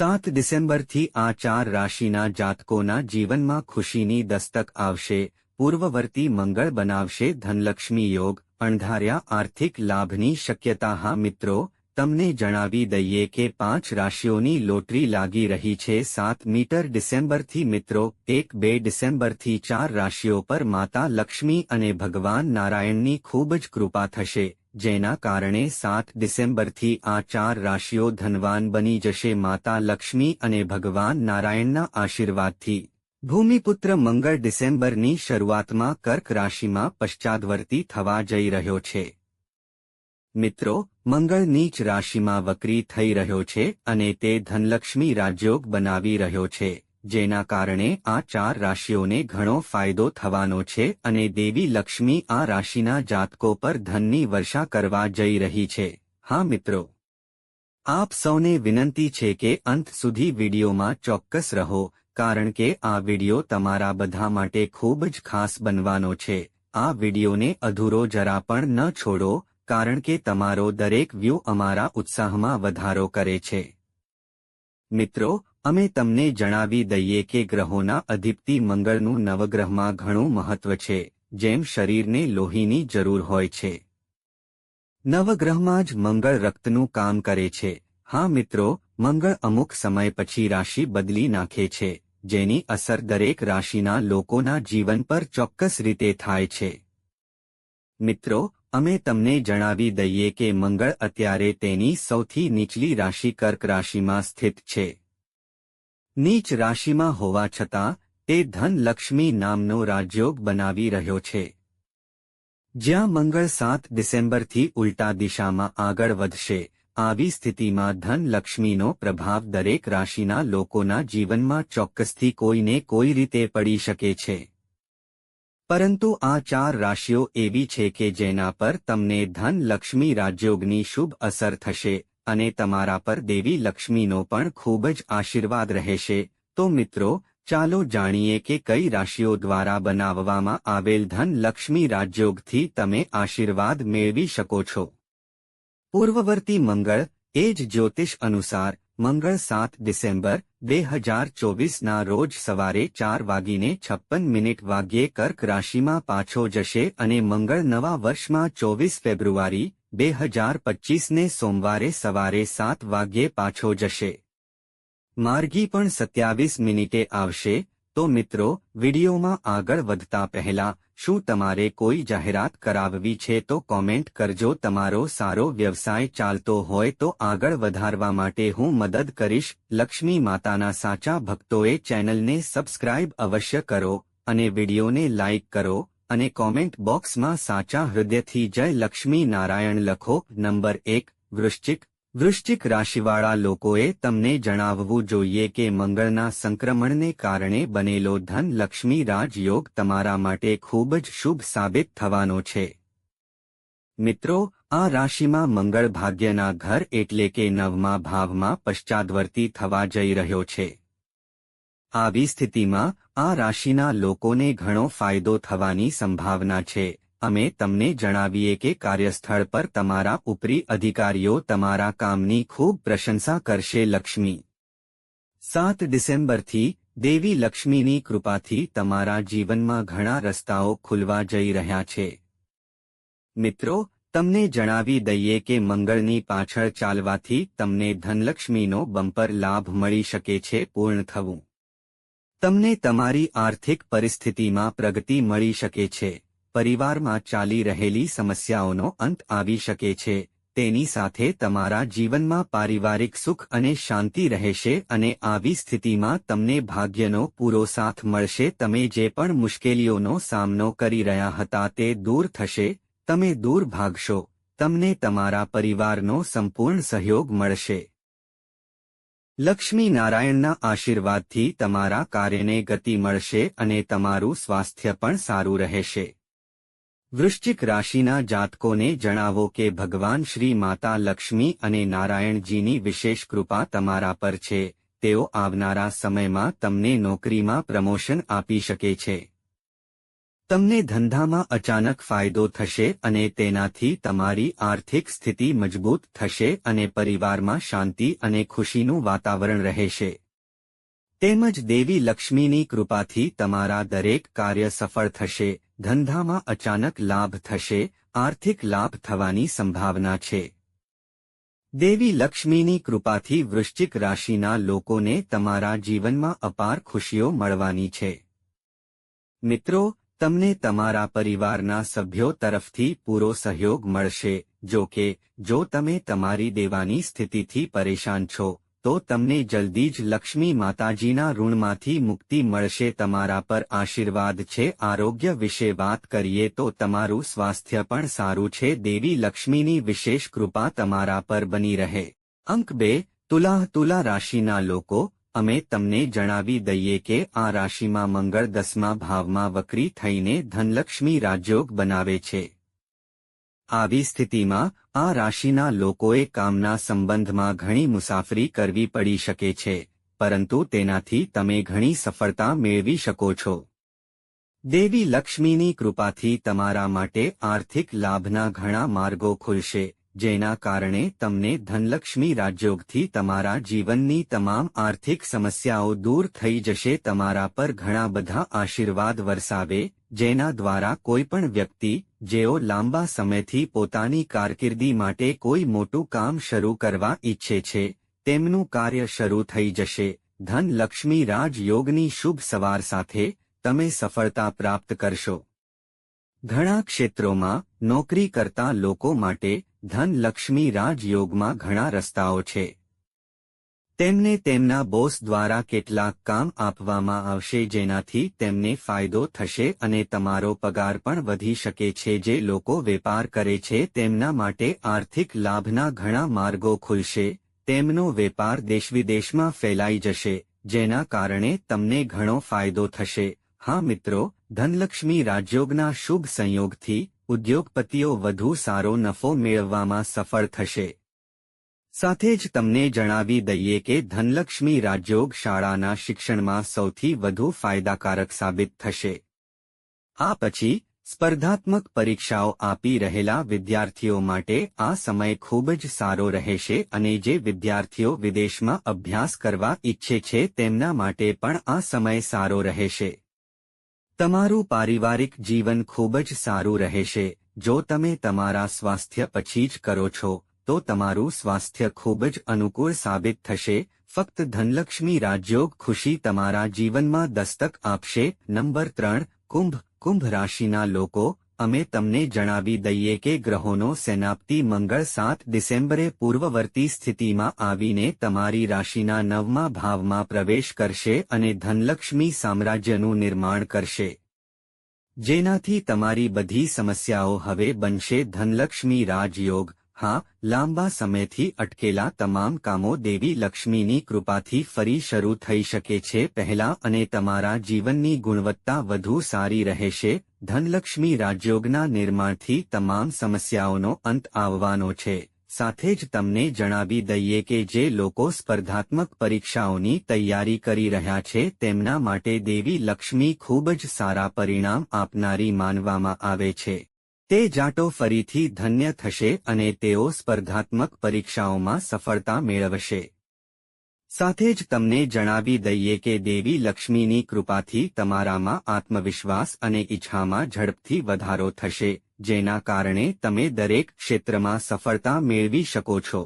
સાત ડિસેમ્બરથી આ ચાર રાશિના જાતકોના જીવનમાં ખુશીની દસ્તક આવશે, પૂર્વવર્તી મંગળ બનાવશે, ધનલક્ષ્મી યોગ, અણધાર્યા આર્થિક લાભની શક્યતા, હા મિત્રો, તમને જણાવી દઈએ કે પાંચ રાશિઓની લોટરી લાગી રહી છે, સાત મીટર ડિસેમ્બરથી મિત્રો, એક બે ડિસેમ્બરથી ચાર રાશિઓ પર માતા લક્ષ્મી અને ભગવાન નારાયણની ખૂબ જ કૃપા થશે જેના કારણે સાત ડિસેમ્બરથી આ ચાર રાશિઓ ધનવાન બની જશે. માતા લક્ષ્મી અને ભગવાન નારાયણના આશીર્વાદથી. ભૂમિપુત્ર મંગળ ડિસેમ્બરની શરૂઆતમાં કર્ક રાશિમાં પશ્ચાદવર્તી થવા જઈ રહ્યો છે. મિત્રો, મંગળ નીચ રાશિમાં વક્રી થઈ રહ્યો છે અને તે ધનલક્ષ્મી રાજયોગ બનાવી રહ્યો છે. જેના કારણે આ ચાર રાશિઓને ઘણો ફાયદો થવાનો છે અને દેવી લક્ષ્મી આ રાશિના જાતકો પર ધનની વર્ષા કરવા જઈ રહી છે. હા મિત્રો. આપ સૌને વિનંતી છે કે અંત સુધી વિડીયોમાં ચોક્કસ રહો, કારણ કે આ વીડિયો તમારા બધા માટે ખૂબ જ ખાસ બનવાનો છે. આ વિડીયોને અધૂરો જરા પણ ન છોડો, કારણ કે તમારો દરેક વ્યૂ અમારા ઉત્સાહમાં વધારો કરે છે. મિત્રો અમે તમને જણાવી દઈએ કે ગ્રહોના અધિપતિ મંગળનું નવગ્રહમાં ઘણું મહત્વ છે, જેમ શરીરને લોહીની જરૂર હોય છે. નવગ્રહમાં જ મંગળ રક્તનું કામ કરે છે. હા મિત્રો, મંગળ અમુક સમય પછી રાશિ બદલી નાખે છે, જેની અસર દરેક રાશિના લોકોના જીવન પર ચોક્કસ રીતે થાય છે. મિત્રો, અમે તમને જણાવી દઈએ કે મંગળ અત્યારે તેની સૌથી નીચલી રાશિ કર્ક રાશિમાં સ્થિત છે. નીચ રાશિમાં હોવા છતાં, તે ધનલક્ષ્મી નામનો રાજયોગ બનાવી રહ્યો છે. જ્યાં મંગળ સાત ડિસેમ્બરથી ઉલટા દિશામાં આગળ વધશે, આવી સ્થિતિમાં ધનલક્ષ્મીનો પ્રભાવ દરેક રાશિના લોકોના જીવનમાં ચોક્કસથી કોઈને કોઈ રીતે પડી શકે છે. પરંતુ આ ચાર રાશિઓ એવી છે કે જેના પર તમને ધનલક્ષ્મી રાજયોગની શુભ અસર થશે અને તમારા પર દેવી લક્ષ્મીનો પણ ખૂબ જ આશીર્વાદ રહેશે. તો મિત્રો, ચાલો જાણીએ કે કઈ રાશિઓ દ્વારા બનાવવામાં આવેલ ધન લક્ષ્મી રાજયોગથી તમે આશીર્વાદ મેળવી શકો છો. પૂર્વવર્તી મંગળ, એ જ જ્યોતિષ અનુસાર, મંગળ સાત ડિસેમ્બર, બે હજાર ચોવીસના રોજ સવારે ચાર વાગીને છપ્પન મિનિટ વાગ્યે કર્ક રાશિમાં પાછો જશે અને મંગળ નવા વર્ષમાં ચોવીસ ફેબ્રુઆરી બે હજાર પચીસને સોમવારે સવારે સાત વાગ્યે પાછો જશે. માર્ગી પણ સત્યાવીસ મિનિટે આવશે, તો મિત્રો, વિડીયોમાં આગળ વધતા પહેલા, શું તમારે કોઈ જાહેરાત કરાવવી છે તો કોમેન્ટ કરજો, તમારો સારો વ્યવસાય ચાલતો હોય તો આગળ વધારવા માટે હું મદદ કરીશ. લક્ષ્મી માતાના સાચા ભક્તોએ ચેનલને સબસ્ક્રાઇબ અવશ્ય કરો અને વિડીયોને લાઇક કરો. અને કોમેન્ટ બોક્સમાં સાચા હૃદયથી જય લક્ષ્મી નારાયણ લખો. નંબર એક, વૃશ્ચિક. વૃશ્ચિક રાશિવાળા લોકોએ તમને જણાવવું જોઈએ કે મંગળના સંક્રમણને કારણે બનેલો ધન લક્ષ્મી રાજયોગ તમારા માટે ખૂબ જ શુભ સાબિત થવાનો છે. મિત્રો, આ રાશિમાં મંગળ ભાગ્યના ઘર એટલે કે નવમા ભાવમાં પશ્ચાદવર્તી થવા જઈ રહ્યો છે. આવી સ્થિતિમાં, આ રાશિના લોકોને ઘણો ફાયદો થવાની સંભાવના છે. અમે તમને જણાવીએ કે કાર્યસ્થળ પર તમારા ઉપરી અધિકારીઓ તમારા કામની ખૂબ પ્રશંસા કરશે લક્ષ્મી. સાત ડિસેમ્બરથી, દેવી લક્ષ્મીની કૃપાથી તમારા જીવનમાં ઘણા રસ્તાઓ ખુલવા જઈ રહ્યા છે. મિત્રો, તમને જણાવી દઈએ કે મંગળની પાછળ ચાલવાથી તમને ધનલક્ષ્મીનો બમ્પર લાભ મળી શકે છે પૂર્ણ થવું. તમને તમારી આર્થિક પરિસ્થિતિમાં પ્રગતિ મળી શકે છે. પરિવારમાં ચાલી રહેલી સમસ્યાઓનો અંત આવી શકે છે. તેની સાથે તમારા જીવનમાં પારિવારિક સુખ અને શાંતિ રહેશે અને આવી સ્થિતિમાં તમને ભાગ્યનો પૂરો સાથ મળશે. તમે જે પણ મુશ્કેલીઓનો સામનો કરી રહ્યા હતા તે દૂર થશે. તમે દૂર ભાગશો. તમને તમારા પરિવારનો સંપૂર્ણ સહયોગ મળશે. લક્ષ્મી નારાયણના આશીર્વાદથી તમારા કાર્યને ગતિ મળશે અને તમારું સ્વાસ્થ્ય પણ સારું રહેશે. વૃશ્ચિક રાશિના જાતકોને જણાવો કે ભગવાન શ્રી માતા લક્ષ્મી અને નારાયણજીની વિશેષ કૃપા તમારા પર છે. તેઓ આવનારા સમયમાં તમને નોકરીમાં પ્રમોશન આપી શકે છે. તમને ધંધામાં અચાનક ફાયદો થશે અને તેનાથી તમારી આર્થિક સ્થિતિ મજબૂત થશે અને પરિવારમાં શાંતિ અને ખુશીનું વાતાવરણ રહેશે. તેમજ દેવી લક્ષ્મીની કૃપાથી તમારા દરેક કાર્ય સફળ થશે, ધંધામાં અચાનક લાભ થશે, આર્થિક લાભ થવાની સંભાવના છે. દેવી લક્ષ્મીની કૃપાથી વૃશ્ચિક રાશિના લોકોને તમારા જીવનમાં અપાર ખુશીઓ મળવાની છે. મિત્રો તમને તમારા પરિવારના સભ્યો તરફથી પૂરો સહયોગ મળશે, જો કે, જો તમે તમારી દેવાની સ્થિતિથી પરેશાન છો, તો તમને જલ્દી જ લક્ષ્મી માતાજીના ઋણમાંથી મુક્તિ મળશે. તમારા પર આશીર્વાદ છે, આરોગ્ય વિશે વાત કરીએ તો તમારું સ્વાસ્થ્ય પણ સારું છે. દેવી લક્ષ્મીની વિશેષ કૃપા તમારા પર બની રહે. અંક બે તુલાહ તુલા રાશિના લોકો અમે તમને જણાવી દઈએ કે આ રાશિમાં મંગળ દસમા ભાવમાં વક્રી થઈને ધનલક્ષ્મી રાજયોગ બનાવે છે. આવી સ્થિતિમાં, આ રાશિના લોકોએ કામના સંબંધમાં ઘણી મુસાફરી કરવી પડી શકે છે, પરંતુ તેનાથી તમે ઘણી સફળતા મેળવી શકો છો. દેવી લક્ષ્મીની કૃપાથી તમારા માટે આર્થિક લાભના ઘણા માર્ગો ખુલશે. જેના કારણે તમને ધનલક્ષ્મી રાજયોગથી તમારા જીવનની તમામ આર્થિક સમસ્યાઓ દૂર થઈ જશે, તમારા પર ઘણા બધા આશીર્વાદ વરસાવે, જેના દ્વારા કોઈપણ વ્યક્તિ, જેઓ લાંબા સમયથી પોતાની કારકિર્દી માટે કોઈ મોટું કામ શરૂ કરવા ઈચ્છે છે, તેમનું કાર્ય શરૂ થઈ જશે. ધનલક્ષ્મી રાજયોગની શુભ સવાર સાથે તમે સફળતા પ્રાપ્ત કરશો. ઘણા ક્ષેત્રોમાં નોકરી કરતા લોકો માટે ધનલક્ષ્મી રાજયોગમાં ઘણા રસ્તાઓ છે. તેમને તેમના બોસ દ્વારા કેટલાક કામ આપવામાં આવશે જેનાથી તેમને ફાયદો થશે અને તમારો પગાર પણ વધી શકે છે જે લોકો વેપાર કરે છે તેમના માટે આર્થિક લાભના ઘણા માર્ગો ખુલશે. તેમનો વેપાર દેશવિદેશમાં ફેલાઈ જશે, જેના કારણે તમને ઘણો ફાયદો થશે. હા મિત્રો, ધનલક્ષ્મી રાજયોગના શુભ સંયોગથી ઉદ્યોગપતિઓ વધુ સારો નફો મેળવવામાં સફળ થશે. સાથે જ તમને જણાવી દઈએ કે ધનલક્ષ્મી રાજયોગ શાળાના શિક્ષણમાં સૌથી વધુ ફાયદાકારક સાબિત થશે. આ પછી, સ્પર્ધાત્મક પરીક્ષાઓ આપી રહેલા વિદ્યાર્થીઓ માટે આ સમય ખૂબ જ સારો રહેશે અને જે વિદ્યાર્થીઓ વિદેશમાં અભ્યાસ કરવા ઈચ્છે છે તેમના માટે પણ આ સમય સારો રહેશે. તમારું પારિવારિક જીવન ખૂબ જ સારું રહેશે. જો તમે તમારા સ્વાસ્થ્ય પછી જ કરો છો, તો તમારું સ્વાસ્થ્ય ખૂબ જ અનુકૂળ સાબિત થશે. ફક્ત ધનલક્ષ્મી રાજયોગ ખુશી તમારા જીવનમાં દસ્તક આપશે. નંબર ત્રણ, કુંભ. કુંભ રાશિના લોકો અમે તમને જણાવી દઈએ કે ગ્રહોનો સેનાપ્તિ મંગળ સાત ડિસેમ્બરે પૂર્વવર્તી સ્થિતિમાં આવીને તમારી રાશિના નવમા ભાવમાં પ્રવેશ કરશે અને ધનલક્ષ્મી સામ્રાજ્યનું નિર્માણ કરશે. જેનાથી તમારી બધી સમસ્યાઓ હવે બનશે. ધનલક્ષ્મી રાજયોગ. હા, લાંબા સમયથી અટકેલા તમામ કામો દેવી લક્ષ્મીની કૃપાથી ફરી શરૂ થઈ શકે છે. પહેલા અને તમારા જીવનની ગુણવત્તા વધુ સારી રહેશે. ધનલક્ષ્મી રાજયોગના નિર્માણથી તમામ સમસ્યાઓનો અંત આવવાનો છે. સાથે જ તમને જણાવી દઈએ કે જે લોકો સ્પર્ધાત્મક પરીક્ષાઓની તૈયારી કરી રહ્યા છે તેમના માટે દેવી લક્ષ્મી ખૂબ જ સારા પરિણામ આપનારી માનવામાં આવે છે. તે જાટો ફરીથી ધન્ય થશે અને તેઓ સ્પર્ધાત્મક પરીક્ષાઓમાં સફળતા મેળવશે. સાથે જ તમને જણાવી દઈએ કે દેવી લક્ષ્મીની કૃપાથી તમારામાં આત્મવિશ્વાસ અને ઈચ્છામાં ઝડપથી વધારો થશે, જેના કારણે તમે દરેક ક્ષેત્રમાં સફળતા મેળવી શકો છો.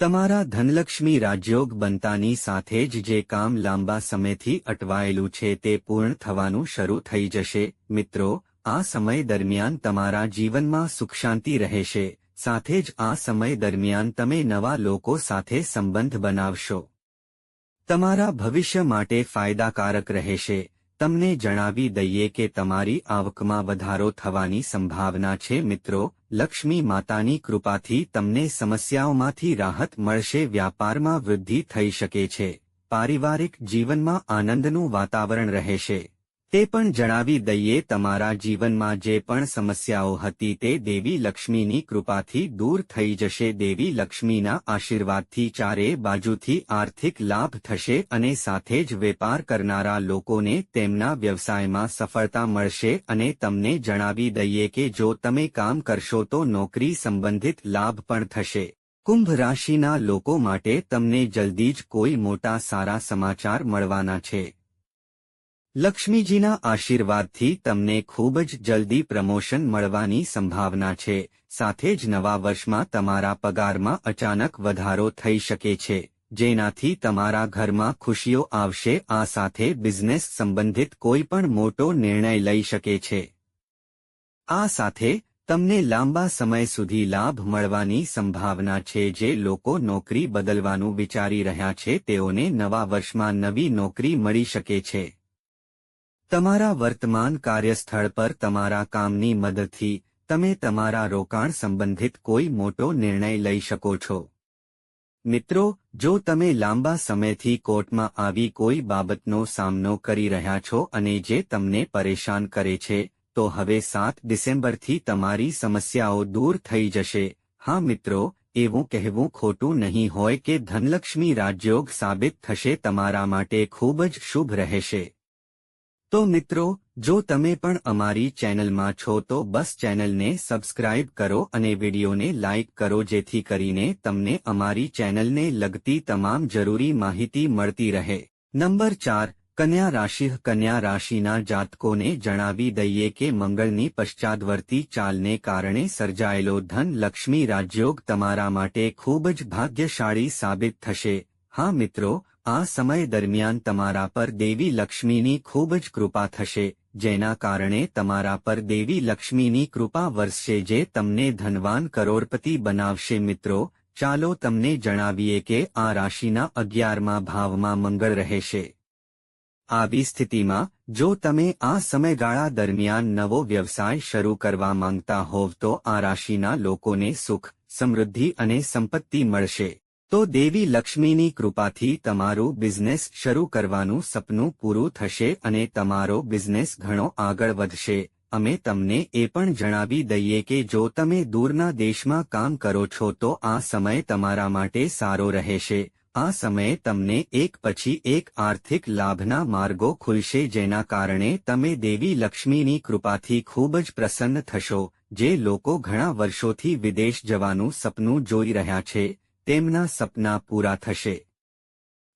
તમારા ધનલક્ષ્મી રાજયોગ બનતાની સાથે જ જે કામ લાંબા સમયથી અટવાયેલું છે તે પૂર્ણ થવાનું શરૂ થઈ જશે. મિત્રો, આ સમય દરમિયાન તમારા જીવનમાં સુખ શાંતિ રહેશે. સાથે જ આ સમય દરમિયાન તમે નવા લોકો સાથે સંબંધ બનાવશો. તમારા ભવિષ્ય માટે ફાયદાકારક રહેશે. તમને જણાવી દઈએ કે તમારી આવકમાં વધારો થવાની સંભાવના છે મિત્રો. લક્ષ્મી માતાની કૃપાથી તમને સમસ્યાઓમાંથી રાહત મળશે, વ્યાપારમાં વૃદ્ધિ થઈ શકે છે. પારિવારિક જીવનમાં આનંદનું વાતાવરણ રહેશે. તે પણ જણાવી દઈએ, તમારા જીવનમાં જે પણ સમસ્યાઓ હતી તે દેવી લક્ષ્મીની કૃપાથી દૂર થઈ જશે. દેવી લક્ષ્મીના આશીર્વાદથી ચારે બાજુથી આર્થિક લાભ થશે અને સાથે જ વેપાર કરનારા લોકોને તેમના વ્યવસાયમાં સફળતા મળશે અને તમને જણાવી દઈએ કે જો તમે કામ કરશો તો નોકરી સંબંધિત લાભ પણ થશે. કુંભ રાશિના લોકો માટે તમને જલ્દી જ કોઈ મોટા સારા સમાચાર મળવાના છે. લક્ષ્મીજીના આશીર્વાદથી તમને ખૂબ જ જલ્દી પ્રમોશન મળવાની સંભાવના છે, સાથે જ નવા વર્ષમાં તમારા પગારમાં અચાનક વધારો થઈ શકે છે, જેનાથી તમારા ઘરમાં ખુશીઓ આવશે, આ સાથે બિઝનેસ સંબંધિત કોઈ પણ મોટો નિર્ણય લઈ શકે છે. આ સાથે તમને લાંબા સમય સુધી લાભ મળવાની સંભાવના છે જે લોકો નોકરી બદલવાનું વિચારી રહ્યા છે, તેઓને નવા વર્ષમાં નવી નોકરી મળી શકે છે. તમારા વર્તમાન કાર્યસ્થળ પર તમારા કામની મદદથી, તમે તમારા રોકાણ સંબંધિત કોઈ મોટો નિર્ણય લઈ શકો છો. મિત્રો, જો તમે લાંબા સમયથી કોર્ટમાં આવી કોઈ બાબતનો સામનો કરી રહ્યા છો અને જે તમને પરેશાન કરે છે, તો હવે સાત ડિસેમ્બરથી તમારી સમસ્યાઓ દૂર થઈ જશે. હા મિત્રો, એવું કહેવું ખોટું નહીં હોય કે ધનલક્ષ્મી રાજયોગ સાબિત થશે તમારા માટે ખૂબ જ શુભ રહેશે. તો મિત્રો, જો તમે પણ અમારી ચેનલમાં છો તો બસ ચેનલને સબસ્ક્રાઇબ કરો અને વિડીયોને લાઇક કરો જેથી કરીને તમને અમારી ચેનલને લગતી તમામ જરૂરી માહિતી મળતી રહે. નંબર ચાર, કન્યા રાશિ, કન્યા રાશિના જાતકોને જણાવી દઈએ કે મંગળની પશ્ચાદવર્તી ચાલને કારણે સર્જાયેલો ધન લક્ષ્મી રાજયોગ તમારા માટે ખૂબ જ ભાગ્યશાળી સાબિત થશે. હા મિત્રો આ સમય દરમિયાન તમારા પર દેવી લક્ષ્મીની ખૂબ જ કૃપા થશે, જેના કારણે તમારા પર દેવી લક્ષ્મીની કૃપા વરસશે જે તમને ધનવાન કરોડપતિ બનાવશે. મિત્રો, ચાલો તમને જણાવીએ કે આ રાશિના અગિયારમાં ભાવમાં મંગળ રહેશે. આવી સ્થિતિમાં, જો તમે આ સમયગાળા દરમિયાન નવો વ્યવસાય શરૂ કરવા માંગતા હોવ તો આ રાશિના લોકોને સુખ, સમૃદ્ધિ અને સંપત્તિ મળશે. તો દેવી લક્ષ્મીની કૃપાથી તમારું બિઝનેસ શરૂ કરવાનું સપનું પૂરું થશે અને તમારો બિઝનેસ ઘણો આગળ વધશે. અમે તમને એ પણ જણાવી દઈએ કે જો તમે દૂરના દેશમાં કામ કરો છો તો આ સમય તમારા માટે સારો રહેશે. આ સમયે તમને એક પછી એક આર્થિક લાભના માર્ગો ખુલશે જેના કારણે તમે દેવી લક્ષ્મીની કૃપાથી ખૂબ જ પ્રસન્ન થશો. જે લોકો ઘણા વર્ષોથી વિદેશ જવાનું સપનું જોઈ રહ્યા છે. તેમના સપના પૂરા થશે.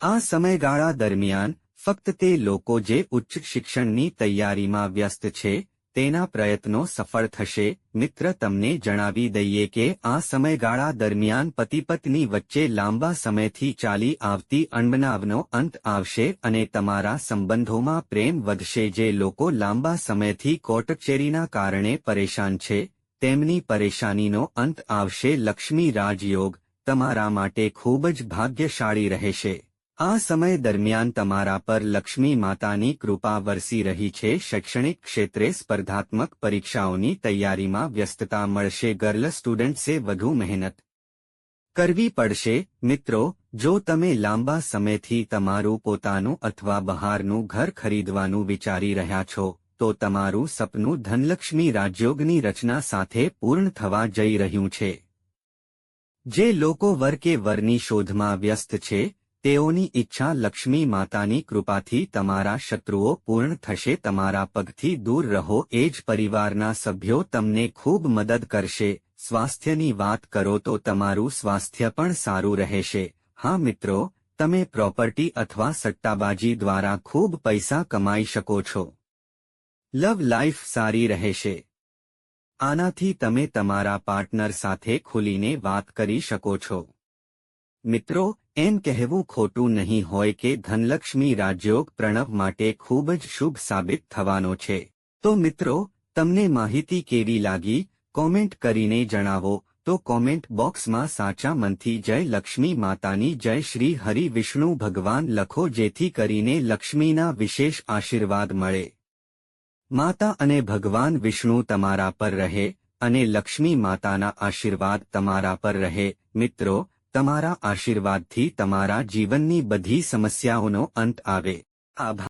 આ સમયગાળા દરમિયાન ફક્ત તે લોકો જે ઉચ્ચ શિક્ષણની તૈયારીમાં વ્યસ્ત છે, તેના પ્રયત્નો સફળ થશે. મિત્ર, તમને જણાવી દઈએ કે આ સમયગાળા દરમિયાન પતિપત્ની વચ્ચે લાંબા સમયથી ચાલી આવતી અણબનાવનો અંત આવશે અને તમારા સંબંધોમાં પ્રેમ વધશે. જે લોકો લાંબા સમયથી કોટકચેરીના કારણે પરેશાન છે, તેમની પરેશાનીનો અંત આવશે. લક્ષ્મી રાજયોગ તમારા માટે ખૂબ જ ભાગ્યશાળી રહેશે. આ સમય દરમિયાન તમારા પર લક્ષ્મી માતાની કૃપા વરસી રહી છે. શૈક્ષણિક ક્ષેત્રે સ્પર્ધાત્મક પરીક્ષાઓની તૈયારીમાં વ્યસ્તતા મળશે. ગર્લ સ્ટુડન્ટ્સે વધુ મહેનત કરવી પડશે. મિત્રો, જો તમે લાંબા સમયથી તમારું પોતાનું અથવા બહારનું ઘર ખરીદવાનું વિચારી રહ્યા છો, તો તમારું સપનું ધનલક્ષ્મી રાજયોગની રચના સાથે પૂર્ણ થવા જઈ રહ્યું છે. જે લોકો વર કે વરની શોધમાં વ્યસ્ત છે, તેઓની ઈચ્છા લક્ષ્મી માતાની કૃપાથી તમારા શત્રુઓ પૂર્ણ થશે, તમારા પગથી દૂર રહો, એ જ પરિવારના સભ્યો તમને ખૂબ મદદ કરશે. સ્વાસ્થ્યની વાત કરો તો તમારું સ્વાસ્થ્ય પણ સારું રહેશે. હા મિત્રો, તમે પ્રોપર્ટી અથવા સટ્ટાબાજી દ્વારા ખૂબ પૈસા કમાઈ શકો છો. લવ લાઈફ સારી રહેશે. આનાથી તમે તમારા પાર્ટનર સાથે ખુલીને વાત કરી શકો છો. મિત્રો, એમ કહેવું ખોટું નહીં હોય કે ધનલક્ષ્મી રાજયોગ પ્રણવ માટે ખૂબ જ શુભ સાબિત થવાનો છે. તો મિત્રો, તમને માહિતી કેવી લાગી? કોમેન્ટ કરીને જણાવો. તો કોમેન્ટ બોક્સમાં સાચા મનથી જય લક્ષ્મી માતાની જય શ્રી હરિ વિષ્ણુ ભગવાન લખો જેથી કરીને લક્ષ્મીના વિશેષ આશીર્વાદ મળે. માતા અને ભગવાન વિષ્ણુ તમારા પર રહે અને લક્ષ્મી માતાના આશીર્વાદ તમારા પર રહે. મિત્રો, તમારા આશીર્વાદથી તમારા જીવનની બધી સમસ્યાઓનો અંત આવે. આભાર.